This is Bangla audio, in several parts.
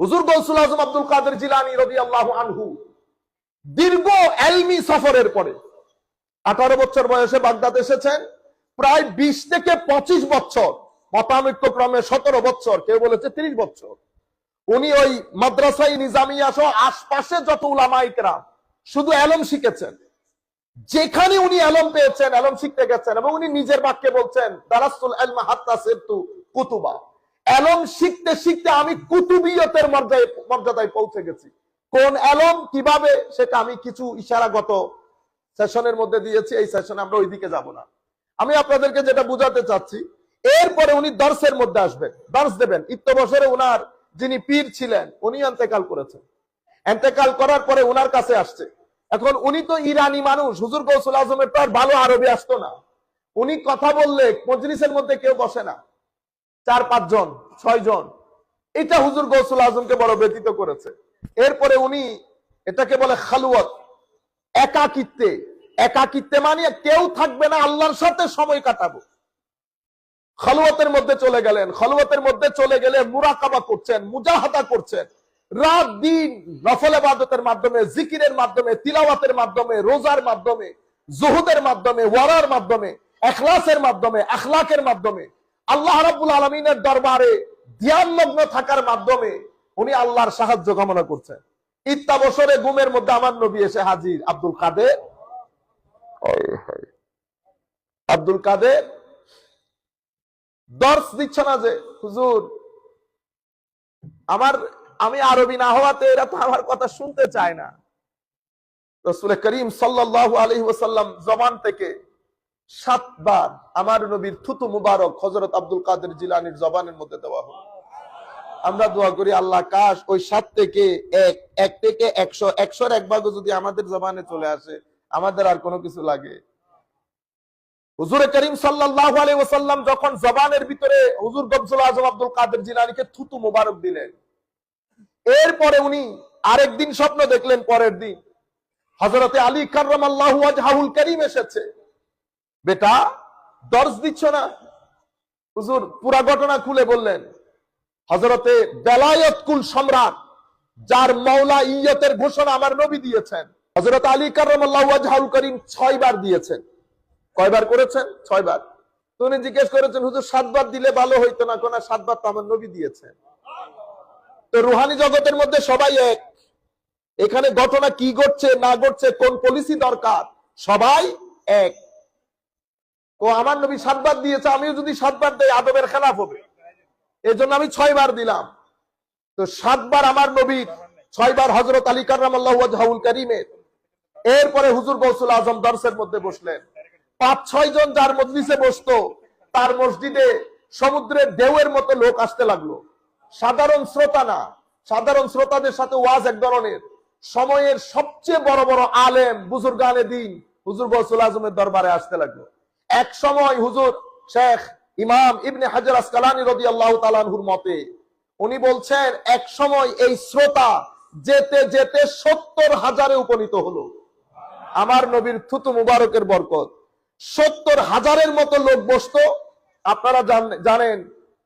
হুজুর গৌসুল আজম আব্দুল কাদের জিলানি রবি আল্লাহ আনহু দীর্ঘ এলমি সফরের পরে আঠারো বছর বয়সে বাগদাদ এসেছেন, প্রায় বিশ থেকে পঁচিশ বছর মতানৈক্য ক্রমে সতেরো বছর, কেউ বলেছে তিরিশ বছর। উনি ওই মাদ্রাসাই নিজামিয়া সহ আশপাশে যত উলামাইকরা শুধু এলম শিখেছেন। যেখানে উনি এলম পেয়েছেন, এলম শিখতে গেছেন এবং উনি নিজের বাক্যে বলছেন দারাসুল এলমা হাত্তা সেতু কুতুবা। এলম শিখতে শিখতে আমি কুতুবিয়তের মর্যাদায় মর্যাদায় পৌঁছে গেছি। কোন এলম কীভাবে, সেটা আমি কিছু ইশারাগত সেশনের মধ্যে দিয়েছি, এই সেশনে আমরা ওইদিকে যাব না। আমি আপনাদেরকে যেটা বুঝাতে চাচ্ছি, এরপরে উনি দর্শের মধ্যে আসবেন দর্শ দেবেন। ইত্য বছরে উনার যিনি পীর ছিলেন, উনি এন্তেকাল করেছেন। এন্তেকাল করার পরে উনার কাছে আসছে। এখন উনি তো ইরানি মানুষ, হুজুর গৌসুল আজমের তো আর ভালো আরবি আসতো না। উনি কথা বললে মজলিসের মধ্যে কেউ বসে না। চার, পাঁচ জন, ছয় জন। এটা হুজুর গৌসুল আজমকে বড় ব্যতীত করেছে। এরপরে উনি এটাকে বলে খালুয়ত। একাকিত্বে। একাকিত্বে মানে কেউ থাকবে না, আল্লাহর সাথে সময় কাটাবো। খালুয়াতের মধ্যে চলে গেলেন। খালুয়াতের মধ্যে চলে গেলে মুরাকাবা করছেন, মুজাহাদা করছেন। রাত দিন নফল আবাদতের মাধ্যমে, জিকিরের মাধ্যমে, তিলাওয়াতের মাধ্যমে, রোজার মাধ্যমে, জুহুদের মাধ্যমে, ওয়ারার মাধ্যমে, এখলাসের মাধ্যমে, আখলাকের মাধ্যমে আল্লাহ রাব্বুল আলমিনের দরবারে ধ্যানমগ্ন থাকার মাধ্যমে উনি আল্লাহর সাহায্য কামনা করছেন। ইত্তা বছরে গুমের মধ্যে আমার নবী এসে হাজির আব্দুল কাদের? আব্দুল কাদের? দর্শ দিচ্ছ না যে হুজুর আমার আমি আরবি না হওয়াতে এরা তো আমার কথা শুনতে চায় না। রসুল করিম সাল্লাহ আলহি ওসাল্লাম জবান থেকে সাতবার আমার নবীর থুতু মুবারক হজরত আব্দুল কাদের জিলানির জবানের মধ্যে দেওয়া হলো। আমরা দোয়া করি আল্লাহ কাশ ওই সাত থেকে এক এক থেকে একশো, একশোর এক ভাগও যদি আমাদের জবানে চলে আসে, আমাদের আর কোনো কিছু লাগে। হুজুরে করিম সাল্লাহ আলী যখন জবানের ভিতরে হুজুর গমসুল আজম আব্দুল কাদের জিলানিকে থুতু মুবারক দিলেন, এরপরে উনি আরেকদিন স্বপ্ন দেখলেন পরের দিন। হজরতে আলী কার্রাম আল্লাহ করিম এসেছে। বেটা দর্শ দিচ্ছ না। হুজুর, পুরা ঘটনা খুলে বললেন। হজরতে বেলায়ত কুল সম্রাট, যার মৌলা ইয়তের ঘোষণা আমার নবী দিয়েছেন। হজরত আলী হাউল করিম ছয় বার দিয়েছেন। কয়বার করেছেন? ছয়বার। তো উনি জিজ্ঞেস করেছেন, হুজুর, সাতবার দিলে ভালো হইতো না কোন? সাতবার তো আমার নবী দিয়েছেন। তো রুহানি জগতের মধ্যে সবাই এক। এখানে ঘটনা কি ঘটছে, না ঘটছে, কোন পলিসি দরকার? সবাই এক। ও আমার নবী সাতবার দিয়েছে, আমিও যদি সাতবার দেই, আদবের খেলাফ হবে। এই জন্য আমি ছয়বার দিলাম। তো সাতবার আমার নবীর ছয়বার হজরত আলী কার্রাম করিমের এরপরে হুজুর গৌসুল আজম দর্শের মধ্যে বসলেন। পাঁচ, ছয় জন যার মজলিসে বসতো, তার মসজিদে সমুদ্রের ঢেউয়ের মতো লোক আসতে লাগল। সাধারণ শ্রোতা না, সাধারণ শ্রোতাদের সাথে ওয়াজ এক ধরনের। সময়ের সবচেয়ে বড় বড় আলেম বুজুর গানে দিন, হুজুর গৌসুল আজমের দরবারে আসতে লাগল। এক সময় হুজুর শেখ ইমাম ইবনে হাজার আসকালানি রদি আল্লাহ তালানহুর মতে, উনি বলছেন, এক সময় এই শ্রোতা যেতে যেতে সত্তর হাজারে উপনীত হলো। আমার নবীর থুতু মুবারকের বরকত। সত্তর হাজারের মতো লোক বসতো। আপনারা জানেন,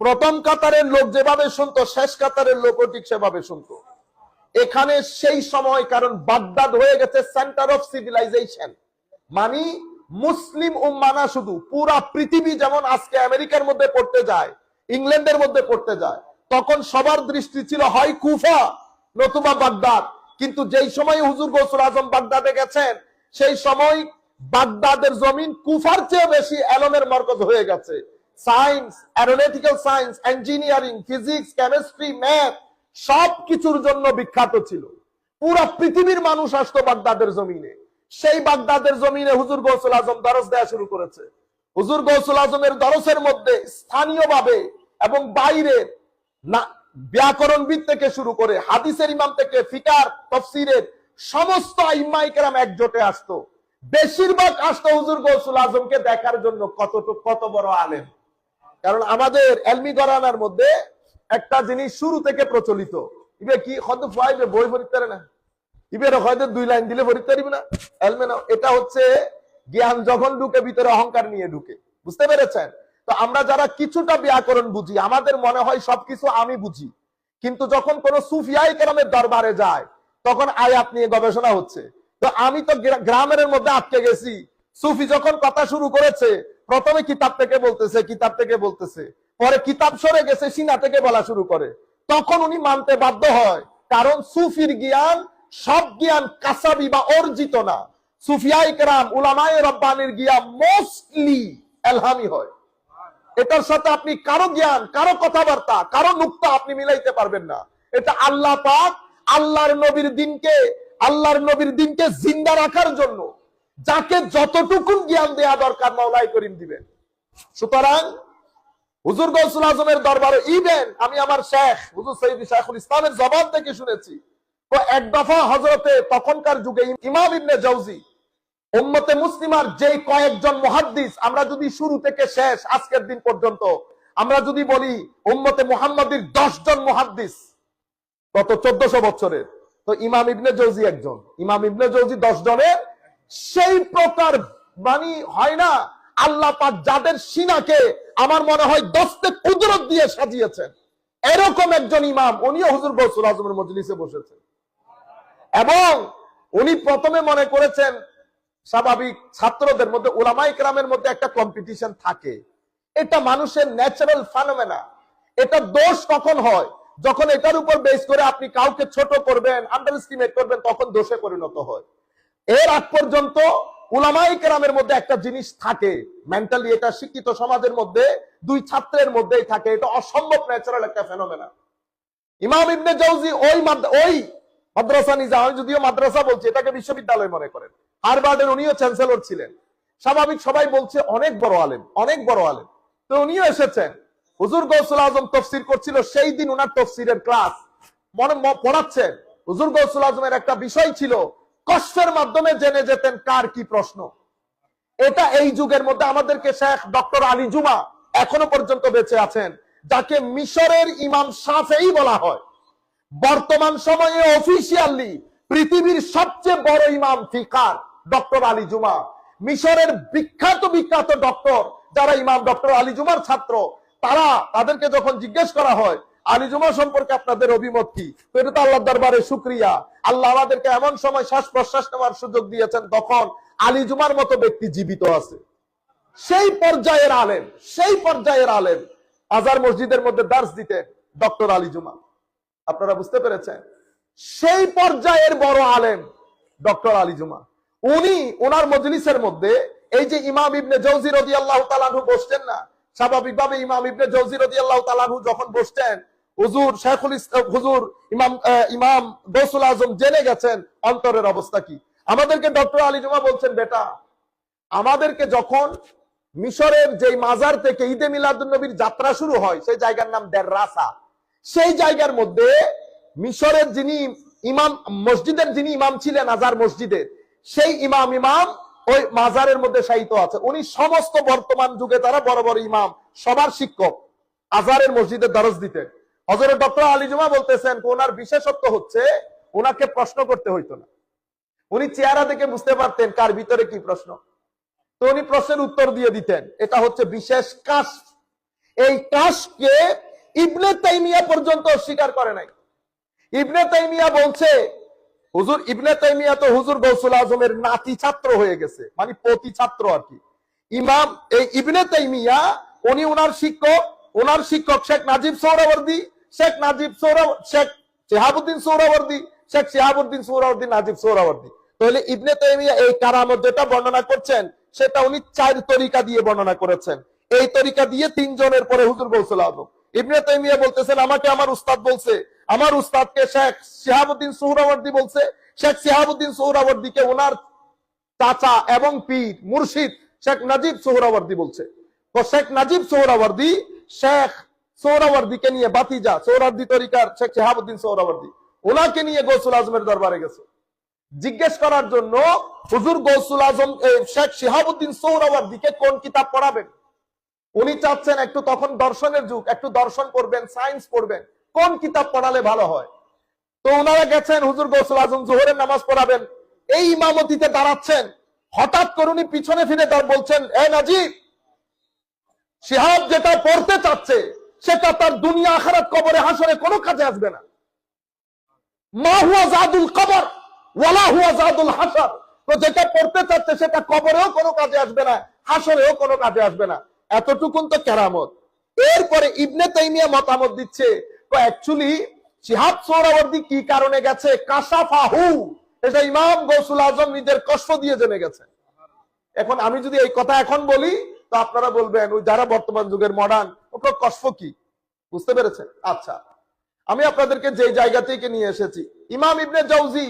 প্রথম কাতারের লোক যেভাবে শুনতো, শেষ কাতারের লোকও ঠিক সেভাবে শুনতো। এখানে সেই সময় কারণ বাগদাদ হয়ে গেছে সেন্টার অফ সিভিলাইজেশন মানি মুসলিম উম্মানা শুধু পুরা পৃথিবী যেমন আজকে আমেরিকার মধ্যে পড়তে যায়, ইংল্যান্ডের মধ্যে পড়তে যায়, তখন সবার দৃষ্টি ছিল, হয় কুফা নতুবা বাগদাদ। কিন্তু যেই সময় হুজুর গৌসুল আজম বাগদাদে গেছেন, সেই সময় বাগদাদের জমিন কুফার চেয়ে বেশি এলমের মরকজ হয়ে গেছে। Science, aeronautical science, engineering, physics, chemistry, math সব কিছুর জন্য বিখ্যাত ছিল। পুরা পৃথিবীর মানুষ আসতো বাগদাদের জমিনে। সেই বাগদাদের জমিনে হুজুর গৌসুল আজম দরস দেওয়া শুরু করেছে। হুজুর গৌসুল আজমের দরসের মধ্যে স্থানীয়ভাবে এবং বাইরে না ব্যাকরণবিদ থেকে শুরু করে হাদিসের ইমাম থেকে ফিকার, তফসিরের সমস্ত ইম্মাইকেরাম একজোটে আসতো। বেশিরভাগ আসতো হুজুর গৌসুল আজমকে দেখার জন্য কতটুকু, কত বড় আলেম। কারণ আমাদের এলমি গরানার মধ্যে একটা জিনিস শুরু থেকে প্রচলিত। কি হয়তো ফাইবে বই পড়তে না? ইবের হয়তো দুই লাইন দিলে না এলমে না। এটা হচ্ছে জ্ঞান যখন ঢুকে, ভিতরে অহংকার নিয়ে ঢুকে। বুঝতে পেরেছেন? তো আমরা যারা কিছুটা ব্যাকরণ বুঝি, আমাদের মনে হয় সবকিছু আমি বুঝি। কিন্তু যখন কোন সুফিয়াই দরবারে যায়, তখন আয়াত নিয়ে গবেষণা হচ্ছে। তো আমি তো গ্রামের মধ্যে আটকে গেছি। সুফি যখন কথা শুরু করেছে, প্রথমে কিতাব থেকে বলতেছে, কিতাব থেকে বলতেছে। পরে কিতাব সরে গেছে, সিনা থেকে বলা শুরু করে। তখন উনি মানতে বাধ্য হয়। কারণ সুফির জ্ঞান সব জ্ঞান কাসাবি বা অর্জিত না। সুফিয়াই কেরাম, উলামায়ে রব্বানির জ্ঞান মোস্টলি এলহামি হয়। এটার সাথে আপনি কারও জ্ঞান, কারও কথাবার্তা, কারও নুক্তা আপনি মিলাইতে পারবেন না। এটা আল্লাহ পাক আল্লাহর নবীর দিনকে, আল্লাহর নবীর দিনকে জিন্দা রাখার জন্য যাকে যতটুকু জ্ঞান দেয়া দরকার মাওলাই করিম দিবেন। সুতরাং হুজুর গৌসুল আজমের দরবারে ইভেন আমি আমার শেখ, হুজুর সৈয়দ শাহুল ইসলামের জবান থেকে শুনেছি তো এক দফা হজরতে তখনকার যুগে ইমাম ইবনে জৌজি উম্মতে মুসলিমার যেই কয়েকজন মহাদ্দিস, আমরা যদি শুরু থেকে শেষ, আজকের দিন পর্যন্ত, আমরা যদি বলি উম্মতে মুহাম্মাদির জন মহাদ্দিস, গত চোদ্দশো বছরের, তো ইমাম ইবনে জৌজি একজন। ইমাম ইবনে জৌজি দশ জনের সেই প্রকার বাণী হয় না, আল্লাহ পাক যাদের সিনাকে আমার মনে হয় দশতে কুদরত দিয়ে সাজিয়েছেন। এরকম একজন ইমাম, উনিও হুজুর গৌসুল আজমের মজলিসে বসেছেন। এবং উনি প্রথমে মনে করেছেন স্বাভাবিক ছাত্রদের মধ্যে ওলামাই গ্রামের মধ্যে একটা কম্পিটিশন থাকে। এটা মানুষের ন্যাচারাল ফানোমেনা এটা দোষ কখন হয়? যখন এটার উপর বেস করে আপনি কাউকে ছোট করবেন আন্ডার এস্টিমেট করবেন, তখন দোষে পরিণত হয়। এর আগ পর্যন্ত উলামাই কেরামের মধ্যে একটা জিনিস থাকে। মেন্টালি এটা শিক্ষিত সমাজের মধ্যে, দুই ছাত্রের মধ্যেই থাকে। এটা অসম্ভব ন্যাচারাল একটা ফেনোমেনা ইমাম ইবনে জৌজি ওই ওই মাদ্রাসা নিজা, আমি যদিও মাদ্রাসা বলছি, এটাকে বিশ্ববিদ্যালয় মনে করেন। হারবার্ডের উনিও চ্যান্সেলর ছিলেন। স্বাভাবিক সবাই বলছে, অনেক বড় আলেম, অনেক বড় আলেম। তো উনিও এসেছেন। হুজুর গৌসুল আজম তফসির করছিল, সেই দিন উনার তফসিরের ক্লাস। মনে পড়াচ্ছেন। হুজুর গৌসুল আজমের একটা বিষয় ছিল, কষ্টের মাধ্যমে জেনে যেতেন কার কি প্রশ্ন। এটা এই যুগের মধ্যে আমাদেরকে শেখ ডক্টর আলী জুমা এখনও পর্যন্ত বেঁচে আছেন, যাকে মিশরের ইমাম সাফেই বলা হয়। বর্তমান সময়ে অফিসিয়ালি পৃথিবীর সবচেয়ে বড় ইমাম ফিকার ডক্টর আলী জুমা। মিশরের বিখ্যাত বিখ্যাত ডক্টর যারা ইমাম ডক্টর আলী জুমার ছাত্র, তারা তাদেরকে যখন জিজ্ঞেস করা হয়, আলী জুমা সম্পর্কে আপনাদের অভিমত কি? তো আল্লাহ দরবারে শুক্রিয়া। আল্লাহ আমাদেরকে এমন সময় শ্বাস প্রশ্বাস নেওয়ার সুযোগ দিয়েছেন তখন আলী জুমার মতো ব্যক্তি জীবিত আছে। সেই পর্যায়ের আলেম, সেই পর্যায়ের আলেম আজার মসজিদের মধ্যে দার্স দিতেন ডক্টর আলী জুমা। আপনারা বুঝতে পেরেছেন? সেই পর্যায়ের বড় আলেম ডক্টর আলী জুমা। উনি ওনার মজলিসের মধ্যে এই যে ইমাম ইবনে জৌজি রদি আল্লাহ তালানহু বসতেন না, স্বাভাবিকভাবে ইমাম ইবনে জৌজি রদি আল্লাহ তালানহু যখন বসতেন, হুজুর শেখুল ইসলাম, হুজুর ইমাম ইমাম গৌসুল আজম জেনে গেছেন অন্তরের অবস্থা কি। আমাদেরকে ডক্টর আলী জুমা বলছেন, বেটা, আমাদেরকে যখন মিশরের যে মাজার থেকে ঈদে মিলাদুল নবীর যাত্রা শুরু হয়, সেই জায়গার নাম দেররাসা। সেই জায়গার মধ্যে মিশরের যিনি ইমাম, মসজিদের যিনি ইমাম ছিলেন আজার মসজিদের সেই ইমাম ইমাম ওই মাজারের মধ্যে শায়িত আছে। উনি সমস্ত বর্তমান যুগে তারা বড় বড় ইমাম, সবার শিক্ষক আজারের মসজিদে দরজ দিতেন। হজরত ডক্টর আলী জুমা বলতেছেন ওনার বিশেষত্ব হচ্ছে, ওনাকে প্রশ্ন করতে হইতো না। উনি চেহারা দেখে বুঝতে পারতেন কার ভিতরে কি প্রশ্ন। তো উনি প্রশ্নের উত্তর দিয়ে দিতেন, এটা হচ্ছে বিশেষ কাশ এই কাশকে ইবনে তাইমিয়া পর্যন্ত অস্বীকার করে নাই। ইবনে তাইমিয়া বলছে, হুজুর, ইবনে তাইমিয়া তো হুজুর গৌসুল আজমের নাতি ছাত্র হয়ে গেছে মানে পতি ছাত্র আর কি। ইমাম, এই ইবনে তাইমিয়া, উনি ওনার শিক্ষক ওনার শিক্ষক শেখ নাজিব সৌরাবর্দী, শেখ নাজিব সৌরা, শেখ চেহাবুদ্দিন সৌরাবর্দী, শেখ চেহাবুদ্দিন সৌরাবর্দী, নাজিব সৌরাবর্দী। তাহলে ইবনে তাইমিয়া এই কারামত যেটা বর্ণনা করছেন, সেটা উনি চার তরিকা দিয়ে বর্ণনা করেছেন। এই তরিকা দিয়ে তিনজনের পরে হুজুর গৌসুল আজম। ইবনে তাইমিয়া বলতেছেন, আমাকে আমার উস্তাদ বলছে, আমার উস্তাদকে শেখ শিহাবুদ্দিন সুহরাবর্দী বলছে। শেখ শিহাবুদ্দিন সুহরাবর্দীকে ওনার চাচা এবং পীর মুর্শিদ শেখ নাজিব সোহরাওয়ার্দী বলছে। তো শেখ নাজিব সোহরাওয়ার্দী, শেখ সোহরাওয়ার্দীকে নিয়ে বাতিজা সোহরাওয়ার্দী তরিকার শেখ শিহাবুদ্দিন সোহরাওয়ার্দী, ওনাকে নিয়ে গৌসুল আজমের দরবারে গেছে। জিজ্ঞেস করার জন্য হুজুর গৌসুল আজম শেখ শিহাবুদ্দিন সোহরাওয়ার্দীকে কোন কিতাব পড়াবেন? উনি চাচ্ছেন একটু তখন দর্শনের যুগ, একটু দর্শন করবেন সায়েন্স পড়বেন। কোন কিতাব পড়ালে ভালো হয়? তো ওনারা গেছেন, হুজুর গৌসুল আজম জোহরের নামাজ পড়াবেন। এই ইমামতিতে দাঁড়াচ্ছেন। হঠাৎ করে উনি পিছনে ফিরে তার বলছেন, এ নাজিব শিহাব যেটা পড়তে চাচ্ছে, সেটা তার দুনিয়া আখারাত কবরে হাসরে কোনো কাজে আসবে না। মা হুয়া জাদুল কবর, ওয়ালা হুয়া জাদুল হাসার তো যেটা পড়তে চাচ্ছে, সেটা কবরেও কোনো কাজে আসবে না, হাসরেও কোনো কাজে আসবে না। এতটুকুন তো কেরামত। এরপরে ইবনে তাইমিয়া মতামত দিচ্ছে অ্যাকচুয়ালি শিহাব সোহরাওয়ার্দী কি কারণে গেছে? কাসাফাহু এটা ইমাম গৌসুল আজম নিজের কষ্ট দিয়ে জেনে গেছে। এখন আমি যদি এই কথা এখন বলি, তো আপনারা বলবেন, ওই যারা বর্তমান যুগের মডার্ন ওটা কষ্ট কি? বুঝতে পেরেছেন? আচ্ছা আমি আপনাদেরকে যে জায়গা থেকে নিয়ে এসেছি, ইমাম ইবনে জৌজি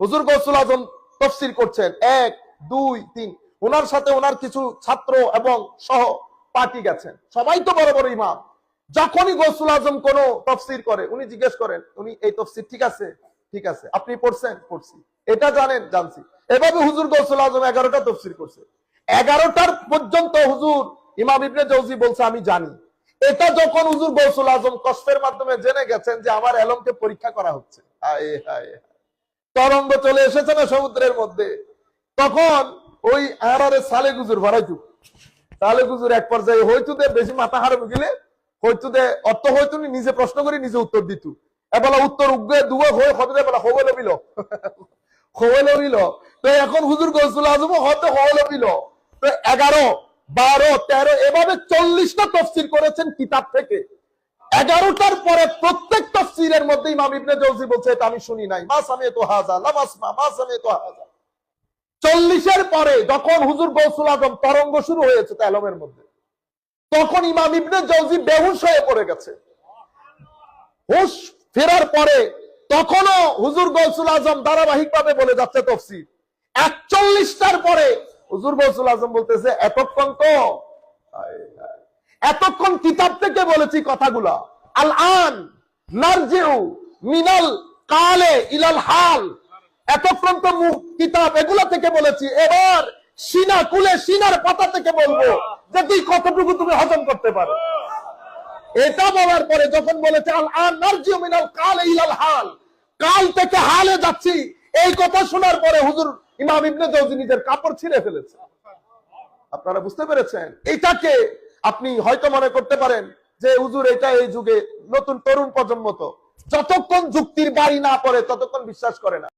হুজুর গৌসুল আজম তফসির করছেন। এক, দুই, তিন। ওনার সাথে ওনার কিছু ছাত্র এবং সহ পার্টি গেছেন। সবাই তো বড় বড় ইমাম। যখনই গৌসুল আজম কোন তফসির করে, উনি জিজ্ঞেস করেন, উনি এই তফসির ঠিক আছে? ঠিক আছে। আপনি পড়ছেন? পড়ছি। এটা জানেন? জানছি। এভাবে হুজুর গৌসুল আজম এগারোটা তফসির করছে। এগারোটার পর্যন্ত হুজুর ইমাম ইবনে জৌজি বলছে, আমি জানি। এটা যখন হুজুর গৌসুল আজম কষ্টের মাধ্যমে জেনে গেছেন যে আমার এলমকে পরীক্ষা করা হচ্ছে। তরঙ্গ চলে এসেছে না সমুদ্রের মধ্যে? তখন ওই আড়ারে সালে গুজুর ভরাইতু সালে গুজুর এক পর্যায়ে হয়তো বেশি মাথা হারাবে গেলে হয়তো অর্থ হয়তো নিজে প্রশ্ন করে, নিজে উত্তর দিত। এবেলা উত্তর উগ্রে দুব হয়ে হবে দে বেলা হবে লবিল। হবে লবিল। তো এখন হুজুর গৌসুল আজম হতে হবে লবিল। তো এগারো, বারো, তেরো, এভাবে চল্লিশটা তফসিল করেছেন কিতাব থেকে। এগারোটার পরে প্রত্যেক তফসিলের মধ্যে ইমাম ইবনে জৌজি বলছে, এটা আমি শুনি নাই। মা সামে তো হাজা লামাসমা মা সামে তো হাজা চল্লিশের পরে যখন হুজুর গৌসুল আজম তরঙ্গ শুরু হয়েছে তালমের মধ্যে, তখন ইমাম ইবনে জৌজি বেহুশ হয়ে পড়ে গেছে হুশ ফেরার পরে তখনও হুজুর গৌসুল আজম ধারাবাহিক ভাবে বলে যাচ্ছে তফসির একচল্লিশটার পরে হুজুর গৌসুল আজম বলতেছে, এতক্ষণ তো। এতক্ষণ কিতাব থেকে বলেছি কথাগুলা আল আন নারজিউ মিনাল কালে ইলাল হাল এতক্ষণ তো মুখ, কিতাব, এগুলা থেকে বলেছি, এবার সিনা কুলে সিনার পাতা থেকে বলব যে তুই কতটুকু তুমি হজম করতে পারো। এটা বলার পরে যখন বলেছে কালে ইলাল হাল। কাল থেকে হালে যাচ্ছি। এই কথা শোনার পরে হুজুর ইমাম ইবনে জৌজি নিজের কাপড় ছিঁড়ে ফেলেছে। আপনারা বুঝতে পেরেছেন? এটাকে আপনি হয়তো মনে করতে পারেন যে, হুজুর, এটা এই যুগে নতুন তরুণ প্রজন্ম তো। যতক্ষণ যুক্তির বাড়ি না পড়ে, ততক্ষণ বিশ্বাস করে না।